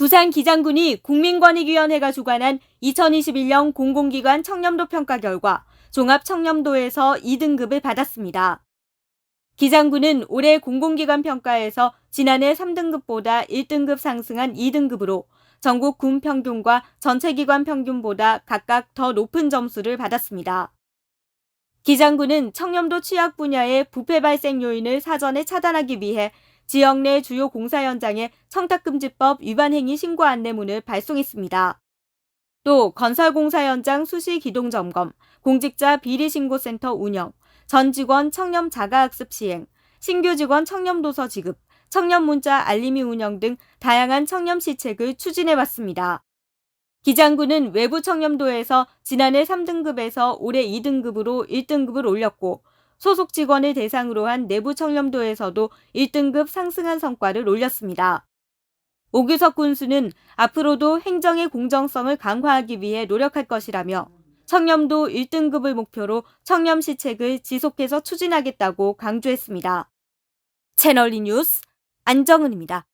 부산 기장군이 국민권익위원회가 주관한 2021년 공공기관 청렴도 평가 결과 종합 청렴도에서 2등급을 받았습니다. 기장군은 올해 공공기관 평가에서 지난해 3등급보다 1등급 상승한 2등급으로 전국 군 평균과 전체 기관 평균보다 각각 더 높은 점수를 받았습니다. 기장군은 청렴도 취약 분야의 부패 발생 요인을 사전에 차단하기 위해 지역 내 주요 공사 현장에 청탁금지법 위반 행위 신고 안내문을 발송했습니다. 또 건설공사 현장 수시 기동 점검, 공직자 비리 신고센터 운영, 전 직원 청렴 자가학습 시행, 신규 직원 청렴 도서 지급, 청렴 문자 알림이 운영 등 다양한 청렴 시책을 추진해 왔습니다. 기장군은 외부 청렴도에서 지난해 3등급에서 올해 2등급으로 1등급을 올렸고 소속 직원을 대상으로 한 내부 청렴도에서도 1등급 상승한 성과를 올렸습니다. 오규석 군수는 앞으로도 행정의 공정성을 강화하기 위해 노력할 것이라며 청렴도 1등급을 목표로 청렴 시책을 지속해서 추진하겠다고 강조했습니다. 채널리 뉴스 안정은입니다.